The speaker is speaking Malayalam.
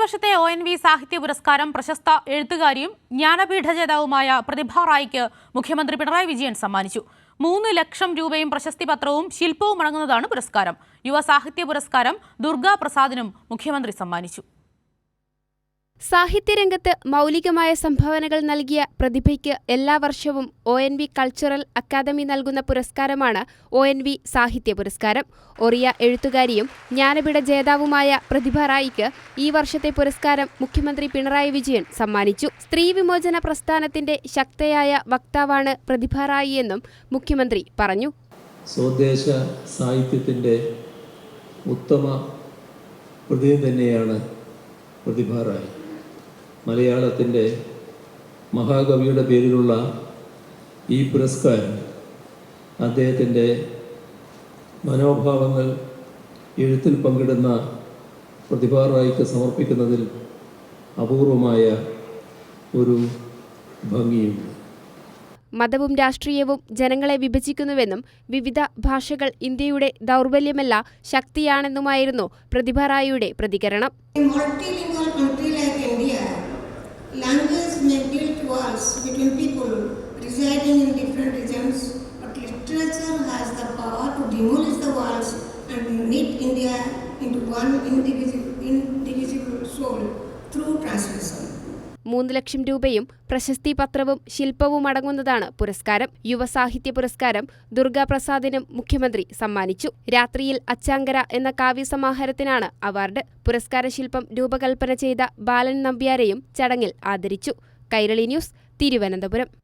വർഷത്തെ ഒ എൻ വി സാഹിത്യ പുരസ്കാരം പ്രശസ്ത എഴുത്തുകാരിയും ജ്ഞാനപീഠ ജേതാവുമായ പ്രതിഭ റായിക്ക് മുഖ്യമന്ത്രി പിണറായി വിജയൻ സമ്മാനിച്ചു. മൂന്ന് ലക്ഷം രൂപയും പ്രശസ്തി പത്രവും ശില്പവും അടങ്ങുന്നതാണ് പുരസ്കാരം. യുവ സാഹിത്യ പുരസ്കാരം ദുർഗാ പ്രസാദിനും മുഖ്യമന്ത്രി സമ്മാനിച്ചു. സാഹിത്യരംഗത്ത് മൗലികമായ സംഭാവനകൾ നൽകിയ പ്രതിഭയ്ക്ക് എല്ലാ വർഷവും O N V cultural academy നൽകുന്ന പുരസ്കാരമാണ് ഒ എൻ വി സാഹിത്യ പുരസ്കാരം. ഒറിയ എഴുത്തുകാരിയും ജ്ഞാനപീഠ ജേതാവുമായ പ്രതിഭ റായിക്ക് ഈ വർഷത്തെ പുരസ്കാരം മുഖ്യമന്ത്രി പിണറായി വിജയൻ സമ്മാനിച്ചു. സ്ത്രീ വിമോചന പ്രസ്ഥാനത്തിന്റെ ശക്തയായ വക്താവാണ് പ്രതിഭ റായി എന്നും മുഖ്യമന്ത്രി പറഞ്ഞു. സ്വദേശ സാഹിത്യത്തിന്റെ ഉത്തമ പ്രതിനിധി തന്നെയാണ് പ്രതിഭ റായ്. മലയാളത്തിന്റെ മഹാകവിയുടെ പേരിലുള്ള ഈ പുരസ്കാരം അദ്ദേഹത്തിന്റെ മനോഭാവങ്ങൾ എഴുത്തിൽ പങ്കിടുന്ന പ്രതിഭാറായിക്ക് സമർപ്പിക്കുന്നതിൽ അപൂർവമായ ഒരു ഭംഗിയുണ്ട്. മതവും രാഷ്ട്രീയവും ജനങ്ങളെ വിഭജിക്കുന്നുവെന്നും വിവിധ ഭാഷകൾ ഇന്ത്യയുടെ ദൗർബല്യമല്ല ശക്തിയാണെന്നുമായിരുന്നു പ്രതിഭ റായിയുടെ പ്രതികരണം literature has the power to demolish the walls and knit India into one indivisible, soul through transmission. മൂന്ന് ലക്ഷം രൂപയും പ്രശസ്തി പത്രവും ശില്പവും അടങ്ങുന്നതാണ് പുരസ്കാരം. യുവസാഹിത്യ പുരസ്കാരം ദുർഗാപ്രസാദിനും മുഖ്യമന്ത്രി സമ്മാനിച്ചു. രാത്രിയിൽ അച്ചാങ്കര എന്ന കാവ്യസമാഹാരത്തിനാണ് അവാർഡ്. പുരസ്കാര ശില്പം രൂപകൽപ്പന ചെയ്ത ബാലൻ നമ്പ്യാരെയും ചടങ്ങിൽ ആദരിച്ചു. കൈരളി ന്യൂസ് തിരുവനന്തപുരം.